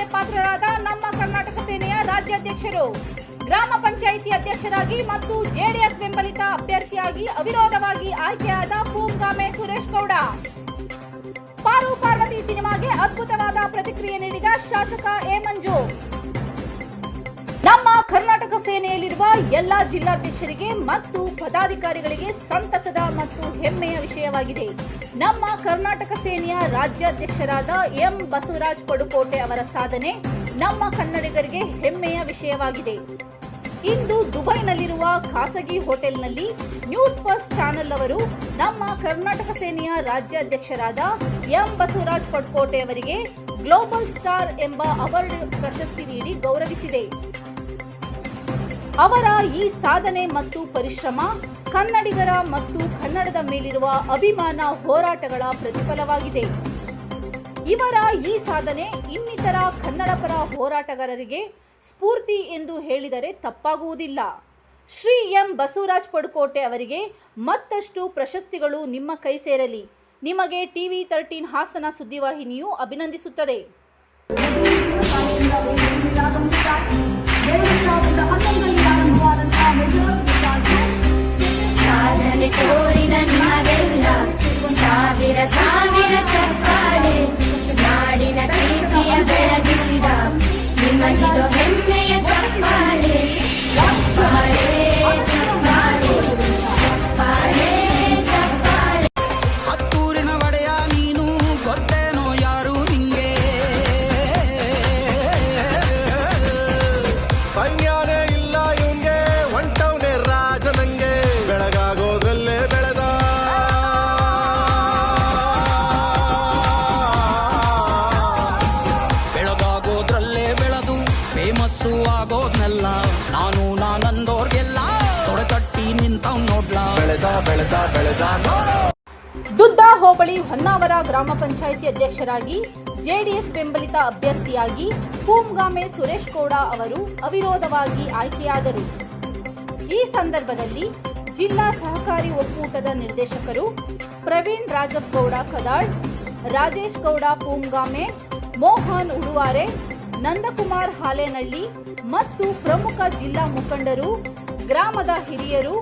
ಪ್ರಶಂಸೆಗೆ ಪಾತ್ರರಾದ ನಮ್ಮ ಕರ್ನಾಟಕ ಸೇನೆಯ ರಾಜ್ಯಾಧ್ಯಕ್ಷರು. ಗ್ರಾಮ ಪಂಚಾಯಿತಿ ಅಧ್ಯಕ್ಷರಾಗಿ ಮತ್ತು ಜೆಡಿಎಸ್ ಬೆಂಬಲಿತ ಅಭ್ಯರ್ಥಿಯಾಗಿ ಅವಿರೋಧವಾಗಿ ಆಯ್ಕೆಯಾದ ಪೂಂಗಾಮೆ ಸುರೇಶ್ ಗೌಡ. ಪಾರು ಪಾರ್ವತಿ ಸಿನಿಮಾಗೆ ಅದ್ಭುತವಾದ ಪ್ರತಿಕ್ರಿಯೆ ನೀಡಿದ ಶಾಸಕ ಎ ಮಂಜು. ನಮ್ಮ ಕರ್ನಾಟಕ ಎಲ್ಲಾ ಜಿಲ್ಲಾಧ್ಯಕ್ಷರಿಗೆ ಮತ್ತು ಪದಾಧಿಕಾರಿಗಳಿಗೆ ಸಂತಸದ ಮತ್ತು ಹೆಮ್ಮೆಯ ವಿಷಯವಾಗಿದೆ. ನಮ್ಮ ಕರ್ನಾಟಕ ಸೇನೆಯ ರಾಜ್ಯಾಧ್ಯಕ್ಷರಾದ ಎಂ ಬಸವರಾಜ್ ಪಡುಕೋಟೆ ಅವರ ಸಾಧನೆ ನಮ್ಮ ಕನ್ನಡಿಗರಿಗೆ ಹೆಮ್ಮೆಯ ವಿಷಯವಾಗಿದೆ. ಇಂದು ದುಬೈನಲ್ಲಿರುವ ಖಾಸಗಿ ಹೋಟೆಲ್ನಲ್ಲಿ ನ್ಯೂಸ್ ಫಸ್ಟ್ ಚಾನೆಲ್ ಅವರು ನಮ್ಮ ಕರ್ನಾಟಕ ಸೇನೆಯ ರಾಜ್ಯಾಧ್ಯಕ್ಷರಾದ ಎಂ ಬಸವರಾಜ್ ಪಡುಕೋಟೆ ಅವರಿಗೆ ಗ್ಲೋಬಲ್ ಸ್ಟಾರ್ ಎಂಬ ಅವಾರ್ಡ್ ಪ್ರಶಸ್ತಿ ನೀಡಿ ಗೌರವಿಸಿದೆ. ಅವರ ಈ ಸಾಧನೆ ಮತ್ತು ಪರಿಶ್ರಮ ಕನ್ನಡಿಗರ ಮತ್ತು ಕನ್ನಡದ ಮೇಲಿರುವ ಅಭಿಮಾನ ಹೋರಾಟಗಳ ಪ್ರತಿಫಲವಾಗಿದೆ. ಇವರ ಈ ಸಾಧನೆ ಇನ್ನಿತರ ಕನ್ನಡಪರ ಹೋರಾಟಗಾರರಿಗೆ ಸ್ಫೂರ್ತಿ ಎಂದು ಹೇಳಿದರೆ ತಪ್ಪಾಗುವುದಿಲ್ಲ. ಶ್ರೀ ಎಂ ಬಸವರಾಜ್ ಪಡುಕೋಟೆ ಅವರಿಗೆ ಮತ್ತಷ್ಟು ಪ್ರಶಸ್ತಿಗಳು ನಿಮ್ಮ ಕೈ ಸೇರಲಿ. ನಿಮಗೆ ಟಿವಿ ತರ್ಟೀನ್ ಹಾಸನ ಸುದ್ದಿವಾಹಿನಿಯು ಅಭಿನಂದಿಸುತ್ತದೆ. ಸಾಧನೆ ತೋರಿದ ನಾನು ನಾನಂದೋರ್ಗೆಲ್ಲ ತೊಡೆತಟ್ಟಿ ನಿಂತವ್ ನೋಡ್ಲಾ. ಬೆಳೆದ ಬೆಳೆದ ಬೆಳೆದ ದುದ್ದ ಹೋಬಳಿ ಹೊನ್ನಾವರ ಗ್ರಾಮ ಪಂಚಾಯಿತಿ ಅಧ್ಯಕ್ಷರಾಗಿ ಜೆಡಿಎಸ್ ಬೆಂಬಲಿತ ಅಭ್ಯರ್ಥಿಯಾಗಿ ಕೂಮ್ಗಾಮೆ ಸುರೇಶ್ ಗೌಡ ಅವರು ಅವಿರೋಧವಾಗಿ ಆಯ್ಕೆಯಾದರು. ಈ ಸಂದರ್ಭದಲ್ಲಿ ಜಿಲ್ಲಾ ಸಹಕಾರಿ ಒಕ್ಕೂಟದ ನಿರ್ದೇಶಕರು ಪ್ರವೀಣ್ ರಾಜಪ್ ಗೌಡ ಕದಾಳ್ ರಾಜೇಶ್ ಗೌಡ ಪೂಂಗಾಮೆ ಮೋಹನ್ ಉಡುವಾರೆ ನಂದಕುಮಾರ್ ಹಾಲೇನಹಳ್ಳಿ ಮತ್ತು ಪ್ರಮುಖ ಜಿಲ್ಲಾ ಮುಖಂಡರು, ಗ್ರಾಮದ ಹಿರಿಯರು,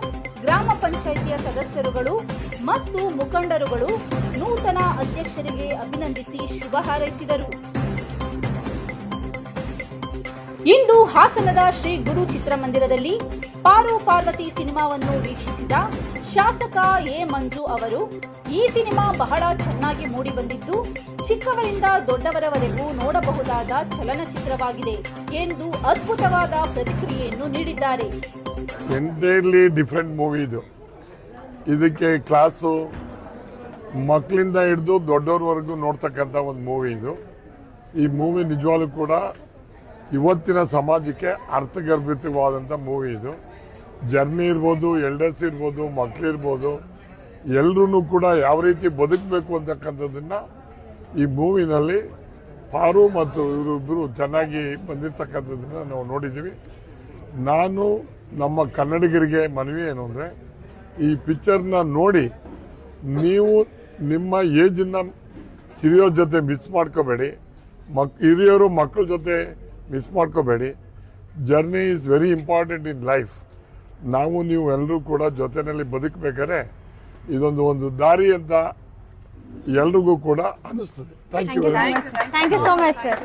ಗ್ರಾಮ ಪಂಚಾಯಿತಿಯ ಸದಸ್ಯರುಗಳು ಮತ್ತು ಮುಖಂಡರುಗಳು ನೂತನ ಅಧ್ಯಕ್ಷರಿಗೆ ಅಭಿನಂದಿಸಿ ಶುಭ ಹಾರೈಸಿದರು. ಇಂದು ಹಾಸನದ ಶ್ರೀ ಗುರು ಚಿತ್ರಮಂದಿರದಲ್ಲಿ ಪಾರು ಪಾರ್ವತಿ ಸಿನಿಮಾವನ್ನು ವೀಕ್ಷಿಸಿದ ಶಾಸಕ ಎ ಮಂಜು ಅವರು ಈ ಸಿನಿಮಾ ಬಹಳ ಚೆನ್ನಾಗಿ ಮೂಡಿಬಂದಿದ್ದು ಚಿಕ್ಕವರಿಂದ ದೊಡ್ಡವರವರೆಗೂ ನೋಡಬಹುದಾದ ಚಲನಚಿತ್ರವಾಗಿದೆ ಎಂದು ಅದ್ಭುತವಾದ ಪ್ರತಿಕ್ರಿಯೆಯನ್ನು ನೀಡಿದ್ದಾರೆ. ಎಂಟೈರ್ಲಿ ಡಿಫ್ರೆಂಟ್ ಮೂವಿ ಇದು. ಇದಕ್ಕೆ ಕ್ಲಾಸು ಮಕ್ಕಳಿಂದ ಹಿಡಿದು ದೊಡ್ಡವ್ರವರೆಗೂ ನೋಡ್ತಕ್ಕಂಥ ಒಂದು ಮೂವಿ ಇದು. ಈ ಮೂವಿ ನಿಜವಾಗ್ಲೂ ಕೂಡ ಇವತ್ತಿನ ಸಮಾಜಕ್ಕೆ ಅರ್ಥಗರ್ಭಿತವಾದಂಥ ಮೂವಿ ಇದು. ಜರ್ನಿ ಇರ್ಬೋದು, ಎಲ್ಡರ್ಸ್ ಇರ್ಬೋದು ಮಕ್ಕಳಿರ್ಬೋದು ಎಲ್ಲರೂ ಕೂಡ ಯಾವ ರೀತಿ ಬದುಕಬೇಕು ಅಂತಕ್ಕಂಥದ್ದನ್ನು ಈ ಮೂವಿನಲ್ಲಿ ಪಾರು ಮತ್ತು ಇವರಿಬ್ಬರು ಚೆನ್ನಾಗಿ ಬಂದಿರತಕ್ಕಂಥದ್ದನ್ನು ನಾವು ನೋಡಿದ್ದೀವಿ. ನಾನು ನಮ್ಮ ಕನ್ನಡಿಗರಿಗೆ ಮನವಿ ಏನು ಅಂದರೆ, ಈ ಪಿಕ್ಚರ್ನ ನೋಡಿ ನೀವು ನಿಮ್ಮ ಏಜನ್ನು ಹಿರಿಯೋರ ಜೊತೆ ಮಿಸ್ ಮಾಡ್ಕೋಬೇಡಿ, ಮಕ್, ಹಿರಿಯರು ಮಕ್ಕಳ ಜೊತೆ ಮಿಸ್ ಮಾಡ್ಕೋಬೇಡಿ. Journey is very important in life. ನಾವು ನೀವು ಎಲ್ಲರೂ ಕೂಡ ಜೊತೆಯಲ್ಲಿ ಬದುಕಬೇಕಾದ್ರೆ ಇದೊಂದು ಒಂದು ದಾರಿ ಅಂತ ಎಲ್ರಿಗೂ ಕೂಡ ಅನಿಸ್ತದೆ thank you very much thank you so much sir